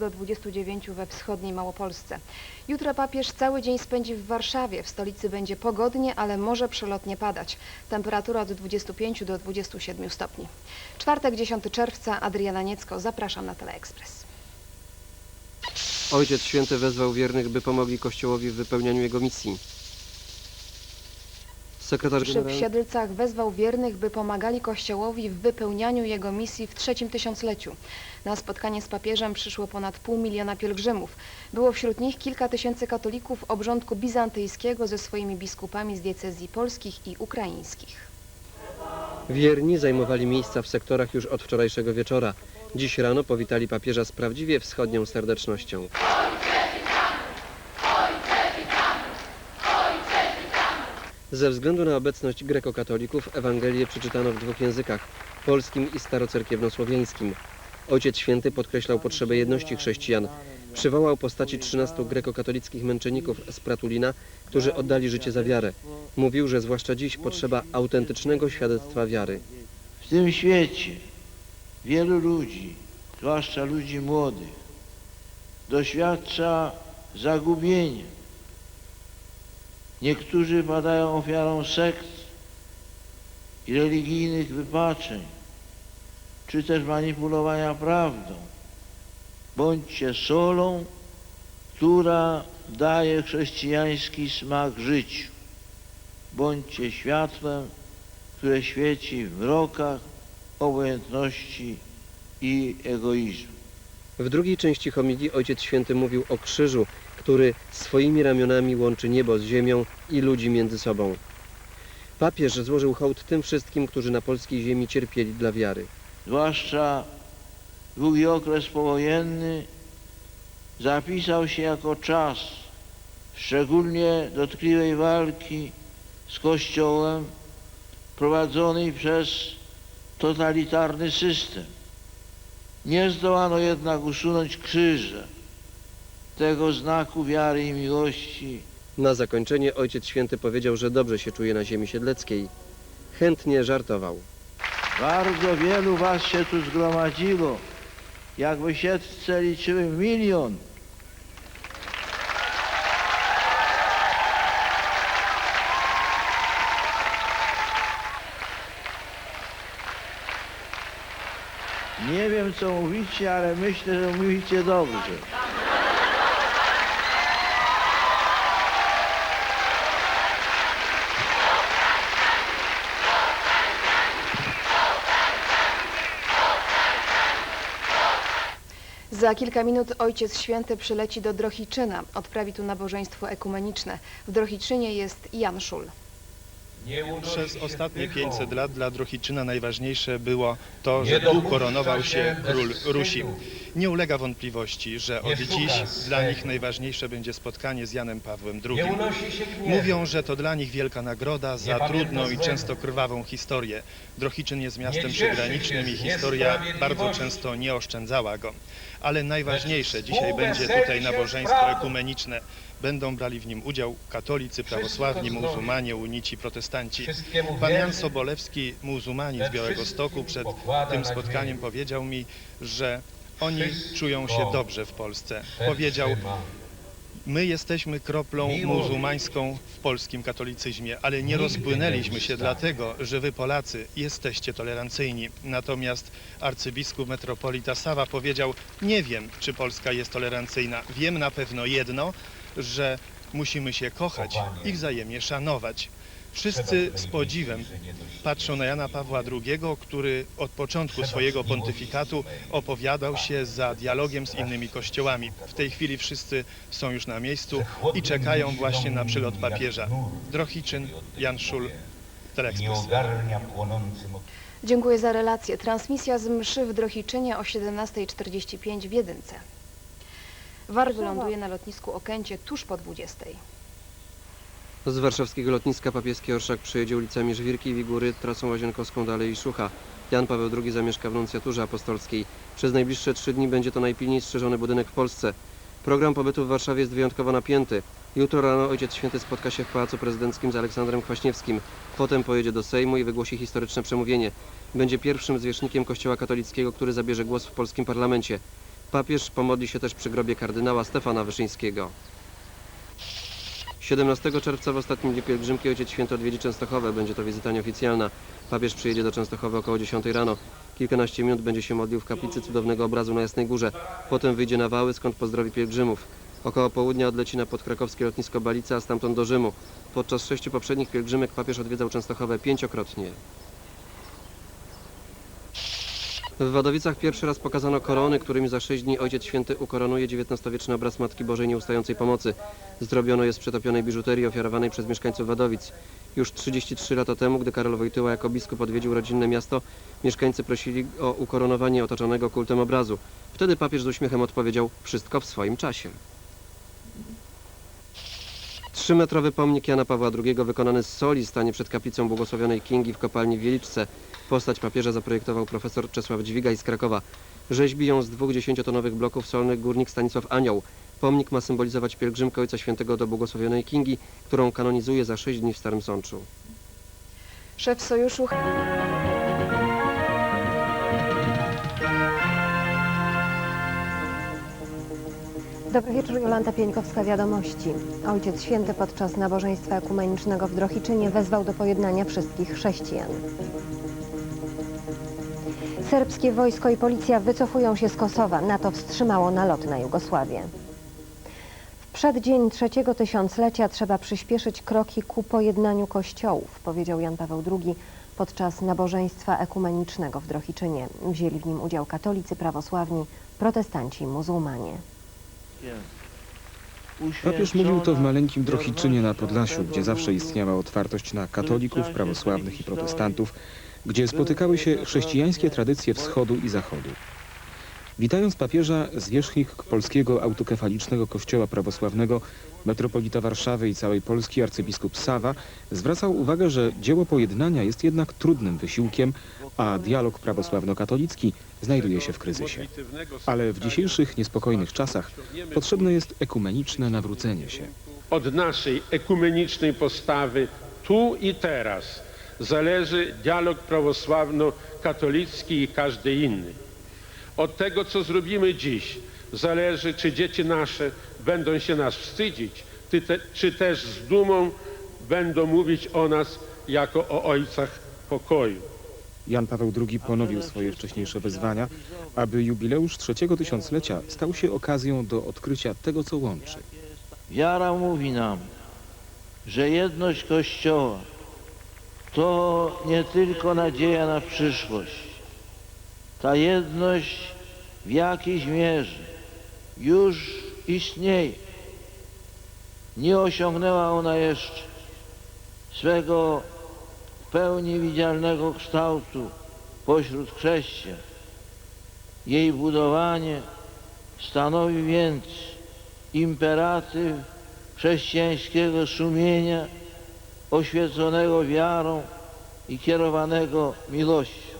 do 29 we wschodniej Małopolsce. Jutro papież cały dzień spędzi w Warszawie. W stolicy będzie pogodnie, ale może przelotnie padać. Temperatura od 25 do 27 stopni. Czwartek 10 czerwca, Adriana Niecko, zapraszam na Teleekspres. Ojciec Święty wezwał wiernych, by pomogli Kościołowi w wypełnianiu jego misji. Sekretarz Przy generalny Siedlcach wezwał wiernych, by pomagali Kościołowi w wypełnianiu jego misji w trzecim tysiącleciu. Na spotkanie z papieżem przyszło ponad pół miliona pielgrzymów. Było wśród nich kilka tysięcy katolików obrządku bizantyjskiego ze swoimi biskupami z diecezji polskich i ukraińskich. wierni zajmowali miejsca w sektorach już od wczorajszego wieczora. Dziś rano powitali papieża z prawdziwie wschodnią serdecznością. Ze względu na obecność grekokatolików Ewangelię przeczytano w dwóch językach, polskim i starocerkiewnosłowiańskim. Ojciec Święty podkreślał potrzebę jedności chrześcijan. Przywołał postaci 13 grekokatolickich męczenników z Pratulina, którzy oddali życie za wiarę. Mówił, że zwłaszcza dziś potrzeba autentycznego świadectwa wiary. W tym świecie wielu ludzi, zwłaszcza ludzi młodych, doświadcza zagubienia. Niektórzy padają ofiarą sekt i religijnych wypaczeń, czy też manipulowania prawdą. Bądźcie solą, która daje chrześcijański smak życiu. Bądźcie światłem, które świeci w mrokach obojętności i egoizmu. W drugiej części homilii Ojciec Święty mówił o krzyżu, który swoimi ramionami łączy niebo z ziemią i ludzi między sobą. Papież złożył hołd tym wszystkim, którzy na polskiej ziemi cierpieli dla wiary. Zwłaszcza długi okres powojenny zapisał się jako czas szczególnie dotkliwej walki z Kościołem prowadzonej przez totalitarny system. Nie zdołano jednak usunąć krzyża, tego znaku wiary i miłości, Na zakończenie Ojciec Święty powiedział, że dobrze się czuje na ziemi siedleckiej. Chętnie żartował. Bardzo wielu was się tu zgromadziło. Jakby siedce liczyły milion. Nie wiem co mówicie, ale myślę, że mówicie dobrze. Za kilka minut Ojciec Święty przyleci do Drohiczyna. Odprawi tu nabożeństwo ekumeniczne. W Drohiczynie jest Jan Szul. Przez ostatnie 500 lat dla Drohiczyna najważniejsze było to, że tu koronował się król Rusi. Nie ulega wątpliwości, że od dziś dla nich najważniejsze będzie spotkanie z Janem Pawłem II. Mówią, że to dla nich wielka nagroda za trudną i często krwawą historię. Drohiczyn jest miastem przygranicznym i historia bardzo często nie oszczędzała go. Ale najważniejsze dzisiaj będzie tutaj nabożeństwo ekumeniczne. Będą brali w nim udział katolicy, prawosławni, muzułmanie, unici, protestanci. Pan Jan Sobolewski, muzułmanin z Białego Stoku, przed tym spotkaniem powiedział mi, że oni czują się dobrze w Polsce. Powiedział, my jesteśmy kroplą muzułmańską w polskim katolicyzmie, ale nie rozpłynęliśmy się dlatego, że wy Polacy jesteście tolerancyjni. Natomiast arcybiskup metropolita Sawa powiedział, nie wiem, czy Polska jest tolerancyjna. Wiem na pewno jedno, że musimy się kochać i wzajemnie szanować. Wszyscy z podziwem patrzą na Jana Pawła II, który od początku swojego pontyfikatu opowiadał się za dialogiem z innymi kościołami. W tej chwili wszyscy są już na miejscu i czekają właśnie na przylot papieża. Drohiczyn, Jan Szul, Teleekspres. Dziękuję za relację. Transmisja z mszy w Drohiczynie o 17.45 w Jedynce. War wyląduje na lotnisku Okęcie tuż po 20.00. Z warszawskiego lotniska papieski Orszak przejedzie ulicami Żwirki i Wigury, trasą łazienkowską dalej i Szucha. Jan Paweł II zamieszka w nuncjaturze apostolskiej. Przez najbliższe trzy dni będzie to najpilniej strzeżony budynek w Polsce. Program pobytu w Warszawie jest wyjątkowo napięty. Jutro rano Ojciec Święty spotka się w Pałacu Prezydenckim z Aleksandrem Kwaśniewskim. Potem pojedzie do Sejmu i wygłosi historyczne przemówienie. Będzie pierwszym zwierzchnikiem Kościoła katolickiego, który zabierze głos w polskim parlamencie. Papież pomodli się też przy grobie kardynała Stefana Wyszyńskiego. 17 czerwca w ostatnim dniu pielgrzymki Ojciec Święty odwiedzi Częstochowę. Będzie to wizyta nieoficjalna. Papież przyjedzie do Częstochowy około 10 rano. Kilkanaście minut będzie się modlił w kaplicy cudownego obrazu na Jasnej Górze. Potem wyjdzie na Wały, skąd pozdrowi pielgrzymów. Około południa odleci na podkrakowskie lotnisko Balica, a stamtąd do Rzymu. Podczas sześciu poprzednich pielgrzymek papież odwiedzał Częstochowę pięciokrotnie. W Wadowicach pierwszy raz pokazano korony, którymi za sześć dni Ojciec Święty ukoronuje XIX-wieczny obraz Matki Bożej Nieustającej Pomocy. Zrobiono je z przetopionej biżuterii ofiarowanej przez mieszkańców Wadowic. Już 33 lata temu, gdy Karol Wojtyła jako biskup odwiedził rodzinne miasto, mieszkańcy prosili o ukoronowanie otoczonego kultem obrazu. Wtedy papież z uśmiechem odpowiedział, wszystko w swoim czasie. Trzymetrowy pomnik Jana Pawła II wykonany z soli stanie przed kaplicą błogosławionej Kingi w kopalni w Wieliczce. Postać papieża zaprojektował profesor Czesław Dźwigaj z Krakowa. Rzeźbi ją z dwóch dziesięciotonowych bloków solnych górnik Stanisław Anioł. Pomnik ma symbolizować pielgrzymkę Ojca Świętego do błogosławionej Kingi, którą kanonizuje za sześć dni w Starym Sączu. Szef sojuszu Dobry wieczór, Jolanta Pieńkowska, Wiadomości. Ojciec Święty podczas nabożeństwa ekumenicznego w Drohiczynie wezwał do pojednania wszystkich chrześcijan. Serbskie wojsko i policja wycofują się z Kosowa. NATO wstrzymało nalot na Jugosławię. W przeddzień trzeciego tysiąclecia trzeba przyspieszyć kroki ku pojednaniu kościołów, powiedział Jan Paweł II podczas nabożeństwa ekumenicznego w Drohiczynie. Wzięli w nim udział katolicy, prawosławni, protestanci i muzułmanie. Papież mówił to w maleńkim Drohiczynie na Podlasiu, gdzie zawsze istniała otwartość na katolików, prawosławnych i protestantów, gdzie spotykały się chrześcijańskie tradycje wschodu i zachodu. Witając papieża, zwierzchnik Polskiego Autokefalicznego Kościoła Prawosławnego, metropolita Warszawy i całej Polski arcybiskup Sawa zwracał uwagę, że dzieło pojednania jest jednak trudnym wysiłkiem, a dialog prawosławno-katolicki znajduje się w kryzysie. Ale w dzisiejszych niespokojnych czasach potrzebne jest ekumeniczne nawrócenie się. Od naszej ekumenicznej postawy tu i teraz zależy dialog prawosławno-katolicki i każdy inny. Od tego, co zrobimy dziś, zależy, czy dzieci nasze będą się nas wstydzić, czy, te, czy też z dumą będą mówić o nas jako o ojcach pokoju. Jan Paweł II ponowił swoje wcześniejsze wezwania, aby jubileusz trzeciego tysiąclecia stał się okazją do odkrycia tego, co łączy. Wiara mówi nam, że jedność Kościoła to nie tylko nadzieja na przyszłość. Ta jedność w jakiejś mierze już istnieje. Nie osiągnęła ona jeszcze swego pełni widzialnego kształtu pośród chrześcijan. Jej budowanie stanowi więc imperatyw chrześcijańskiego sumienia oświeconego wiarą i kierowanego miłością.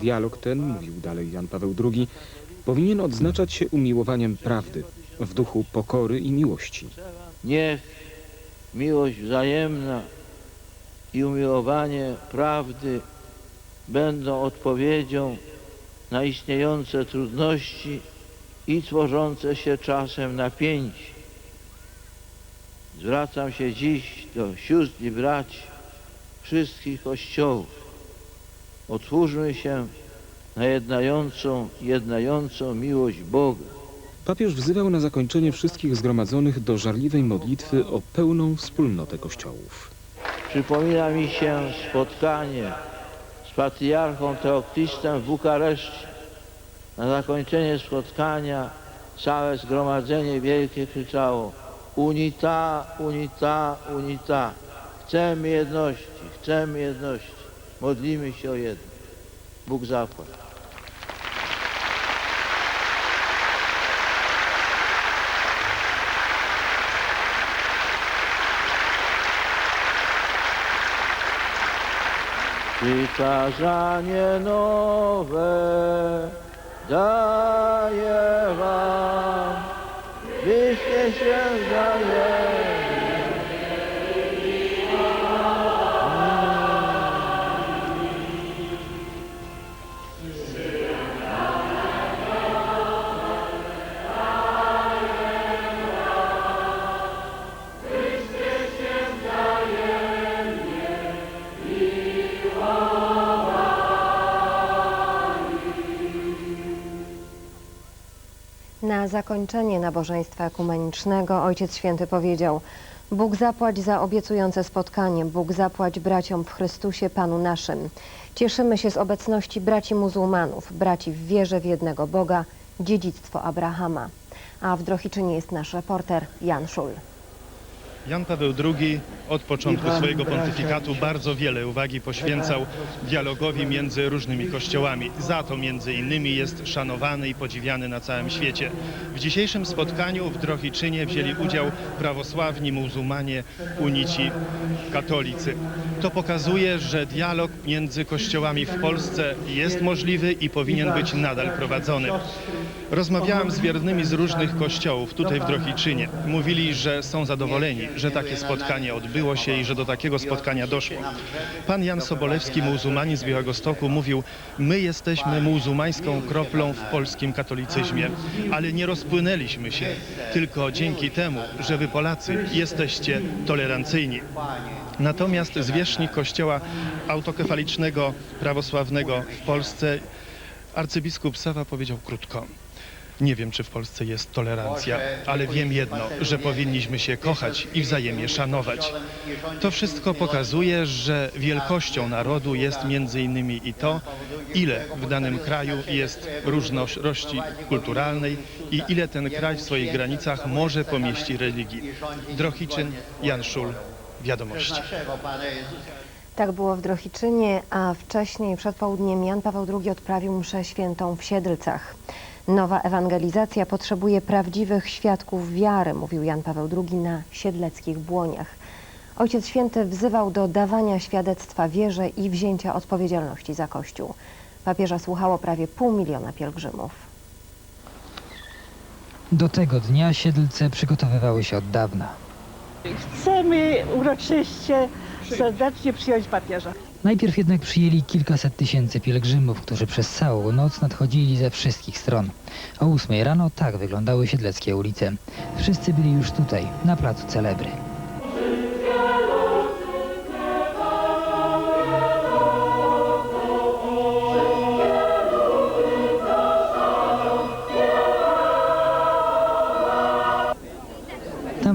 Dialog ten, mówił dalej Jan Paweł II, powinien odznaczać się umiłowaniem prawdy w duchu pokory i miłości. Niech miłość wzajemna i umiłowanie prawdy będą odpowiedzią na istniejące trudności i tworzące się czasem napięcie. Zwracam się dziś do sióstr i braci wszystkich kościołów. Otwórzmy się na jednającą, jednającą miłość Boga. Papież wzywał na zakończenie wszystkich zgromadzonych do żarliwej modlitwy o pełną wspólnotę kościołów. Przypomina mi się spotkanie z patriarchą Teoklistem w Bukareszcie. Na zakończenie spotkania całe zgromadzenie wielkie krzyczało Unita, unita, unita. Chcemy jedności, chcemy jedności. Modlimy się o jedność. Bóg zapłać. Przykazanie nowe daję wam, byście się wzajemnie zakończenie nabożeństwa ekumenicznego Ojciec Święty powiedział Bóg zapłać za obiecujące spotkanie, Bóg zapłać braciom w Chrystusie Panu naszym. Cieszymy się z obecności braci muzułmanów, braci w wierze w jednego Boga, dziedzictwo Abrahama. A w Drohiczynie jest nasz reporter Jan Szul. Jan Paweł II od początku swojego pontyfikatu bardzo wiele uwagi poświęcał dialogowi między różnymi kościołami. Za to między innymi jest szanowany i podziwiany na całym świecie. W dzisiejszym spotkaniu w Drohiczynie wzięli udział prawosławni, muzułmanie, unici, katolicy. To pokazuje, że dialog między kościołami w Polsce jest możliwy i powinien być nadal prowadzony. Rozmawiałem z wiernymi z różnych kościołów tutaj w Drohiczynie. Mówili, że są zadowoleni, że takie spotkanie odbyło się i że do takiego spotkania doszło. Pan Jan Sobolewski, muzułmanin z Białegostoku, mówił, my jesteśmy muzułmańską kroplą w polskim katolicyzmie, ale nie rozpłynęliśmy się tylko dzięki temu, że wy Polacy jesteście tolerancyjni. Natomiast zwierzchnik kościoła autokefalicznego prawosławnego w Polsce, arcybiskup Sawa powiedział krótko. Nie wiem, czy w Polsce jest tolerancja, ale wiem jedno, że powinniśmy się kochać i wzajemnie szanować. To wszystko pokazuje, że wielkością narodu jest między innymi i to, ile w danym kraju jest różnorodności kulturalnej i ile ten kraj w swoich granicach może pomieścić religii. Drohiczyn, Jan Szul, Wiadomości. Tak było w Drohiczynie, a wcześniej przed południem Jan Paweł II odprawił mszę świętą w Siedlcach. Nowa ewangelizacja potrzebuje prawdziwych świadków wiary, mówił Jan Paweł II na siedleckich błoniach. Ojciec Święty wzywał do dawania świadectwa wierze i wzięcia odpowiedzialności za Kościół. Papieża słuchało prawie pół miliona pielgrzymów. Do tego dnia Siedlce przygotowywały się od dawna. Chcemy uroczyście, serdecznie przyjąć papieża. Najpierw jednak przyjęli kilkaset tysięcy pielgrzymów, którzy przez całą noc nadchodzili ze wszystkich stron. O ósmej rano tak wyglądały siedleckie ulice. Wszyscy byli już tutaj, na placu Celebry.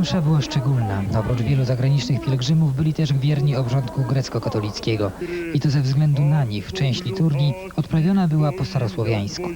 Msza była szczególna. Oprócz wielu zagranicznych pielgrzymów byli też wierni obrządku grecko-katolickiego. I to ze względu na nich część liturgii odprawiona była po starosłowiańsku.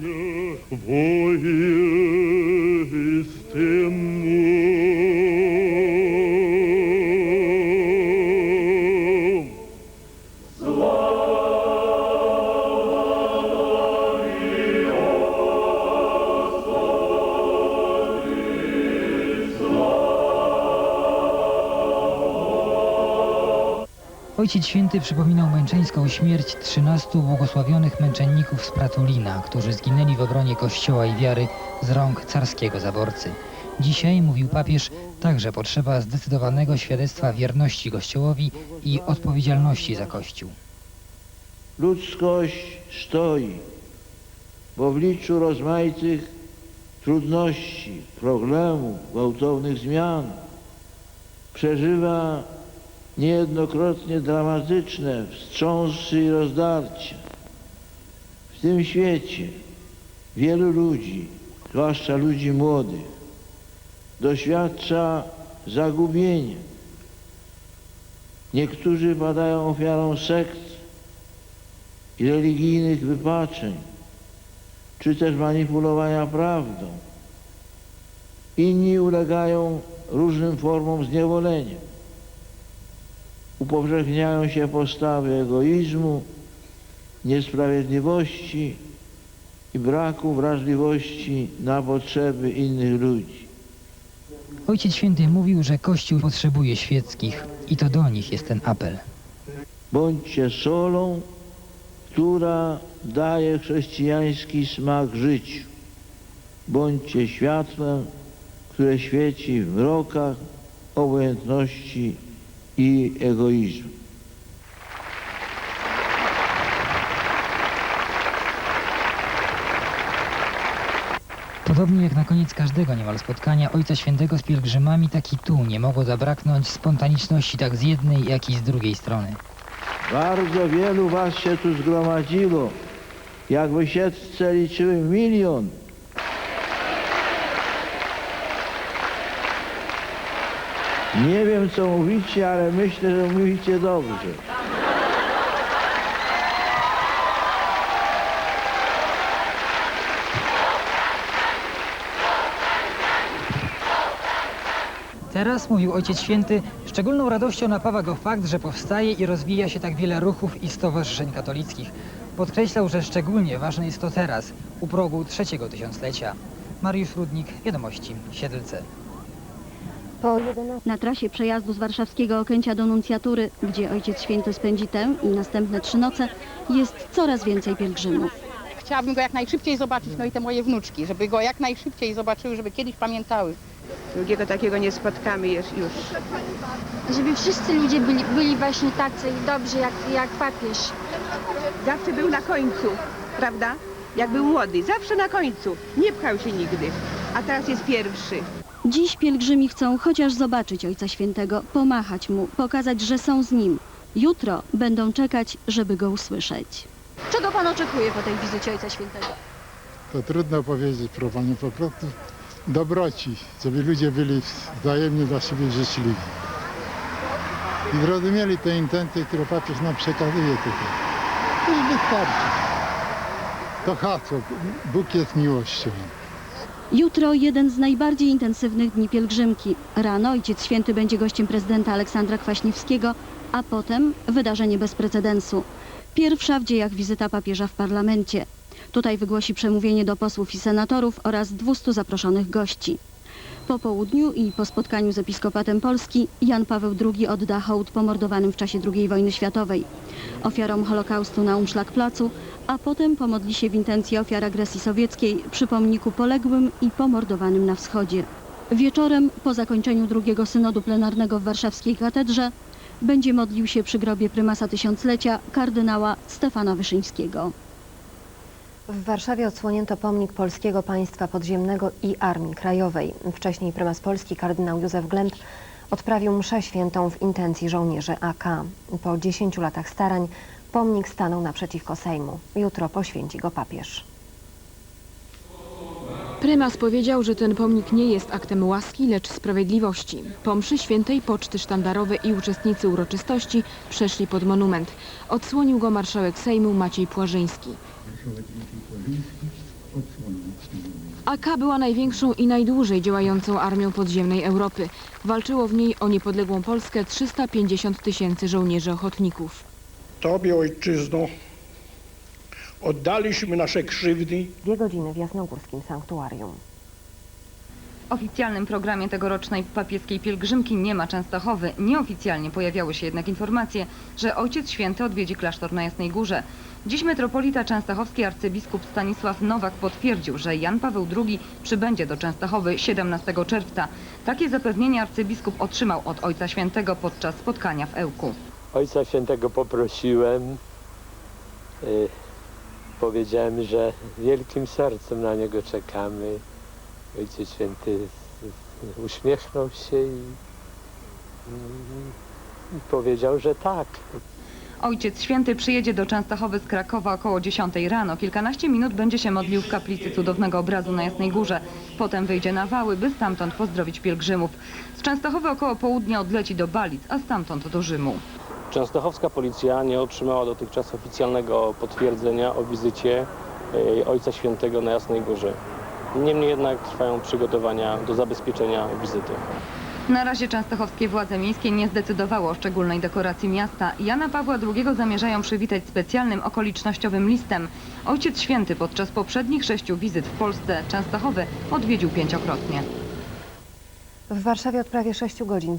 Ojciec Święty przypominał męczeńską śmierć 13 błogosławionych męczenników z Pratulina, którzy zginęli w obronie Kościoła i wiary z rąk carskiego zaborcy. Dzisiaj, mówił papież, także potrzeba zdecydowanego świadectwa wierności Kościołowi i odpowiedzialności za Kościół. Ludzkość stoi w obliczu rozmaitych trudności, problemów, gwałtownych zmian. Przeżywa niejednokrotnie dramatyczne wstrząsy i rozdarcia. W tym świecie wielu ludzi, zwłaszcza ludzi młodych, doświadcza zagubienia. Niektórzy padają ofiarą sekt i religijnych wypaczeń, czy też manipulowania prawdą. Inni ulegają różnym formom zniewolenia. Upowszechniają się postawy egoizmu, niesprawiedliwości i braku wrażliwości na potrzeby innych ludzi. Ojciec Święty mówił, że Kościół potrzebuje świeckich i to do nich jest ten apel. Bądźcie solą, która daje chrześcijański smak życiu. Bądźcie światłem, które świeci w mrokach obojętności i egoizmu. Podobnie jak na koniec każdego niemal spotkania Ojca Świętego z pielgrzymami, tak i tu nie mogło zabraknąć spontaniczności tak z jednej, jak i z drugiej strony. Bardzo wielu was się tu zgromadziło. Jakby siedźce liczyły milion. Nie wiem, co mówicie, ale myślę, że mówicie dobrze. Teraz, mówił Ojciec Święty, szczególną radością napawa go fakt, że powstaje i rozwija się tak wiele ruchów i stowarzyszeń katolickich. Podkreślał, że szczególnie ważne jest to teraz, u progu trzeciego tysiąclecia. Mariusz Rudnik, Wiadomości, Siedlce. Po 11 Na trasie przejazdu z warszawskiego Okęcia do Nuncjatury, gdzie Ojciec Święty spędzi tę i następne trzy noce, jest coraz więcej pielgrzymów. Chciałabym go jak najszybciej zobaczyć, no i te moje wnuczki, żeby go jak najszybciej zobaczyły, żeby kiedyś pamiętały. Drugiego takiego nie spotkamy już. już. Żeby wszyscy ludzie byli, byli właśnie tacy i dobrzy jak, jak papież. Zawsze był na końcu, prawda? Jak był młody, zawsze na końcu. Nie pchał się nigdy. A teraz jest pierwszy. Dziś pielgrzymi chcą chociaż zobaczyć Ojca Świętego, pomachać mu, pokazać, że są z nim. Jutro będą czekać, żeby go usłyszeć. Czego pan oczekuje po tej wizycie Ojca Świętego? To trudno powiedzieć, proszę Panią, po prostu dobroci, żeby ludzie byli wzajemnie dla siebie życzliwi. I zrozumieli te intencje, które papież nam przekazuje tutaj. To już wystarczy. To hasło, Bóg jest miłością. Jutro jeden z najbardziej intensywnych dni pielgrzymki. Rano Ojciec Święty będzie gościem prezydenta Aleksandra Kwaśniewskiego, a potem wydarzenie bez precedensu. Pierwsza w dziejach wizyta papieża w parlamencie. Tutaj wygłosi przemówienie do posłów i senatorów oraz 200 zaproszonych gości. Po południu i po spotkaniu z Episkopatem Polski Jan Paweł II odda hołd pomordowanym w czasie II wojny światowej, ofiarom Holokaustu na Umszlak-Placu, a potem pomodli się w intencji ofiar agresji sowieckiej przy pomniku poległym i pomordowanym na wschodzie. Wieczorem, po zakończeniu drugiego synodu plenarnego w warszawskiej katedrze, będzie modlił się przy grobie prymasa tysiąclecia kardynała Stefana Wyszyńskiego. W Warszawie odsłonięto pomnik Polskiego Państwa Podziemnego i Armii Krajowej. Wcześniej prymas Polski kardynał Józef Glemp odprawił mszę świętą w intencji żołnierzy AK. Po 10 latach starań pomnik stanął naprzeciwko Sejmu. Jutro poświęci go papież. Prymas powiedział, że ten pomnik nie jest aktem łaski, lecz sprawiedliwości. Po mszy świętej poczty sztandarowe i uczestnicy uroczystości przeszli pod monument. Odsłonił go marszałek Sejmu Maciej Płażyński. AK była największą i najdłużej działającą armią podziemnej Europy. Walczyło w niej o niepodległą Polskę 350 tysięcy żołnierzy ochotników. Tobie, ojczyzno, oddaliśmy nasze krzywdy. Dwie godziny w Jasnogórskim Sanktuarium. W oficjalnym programie tegorocznej papieskiej pielgrzymki nie ma Częstochowy. Nieoficjalnie pojawiały się jednak informacje, że Ojciec Święty odwiedzi klasztor na Jasnej Górze. Dziś metropolita częstochowski arcybiskup Stanisław Nowak potwierdził, że Jan Paweł II przybędzie do Częstochowy 17 czerwca. Takie zapewnienie arcybiskup otrzymał od Ojca Świętego podczas spotkania w Ełku. Ojca Świętego poprosiłem, y, powiedziałem, że wielkim sercem na niego czekamy. Ojciec Święty uśmiechnął się i, i powiedział, że tak. Ojciec Święty przyjedzie do Częstochowy z Krakowa około 10 rano. Kilkanaście minut będzie się modlił w kaplicy Cudownego Obrazu na Jasnej Górze. Potem wyjdzie na Wały, by stamtąd pozdrowić pielgrzymów. Z Częstochowy około południa odleci do Balic, a stamtąd do Rzymu. Częstochowska policja nie otrzymała dotychczas oficjalnego potwierdzenia o wizycie e, Ojca Świętego na Jasnej Górze. Niemniej jednak trwają przygotowania do zabezpieczenia wizyty. Na razie częstochowskie władze miejskie nie zdecydowały o szczególnej dekoracji miasta. Jana Pawła II zamierzają przywitać specjalnym okolicznościowym listem. Ojciec Święty podczas poprzednich sześciu wizyt w Polsce Częstochowy odwiedził pięciokrotnie. W Warszawie od prawie 6 godzin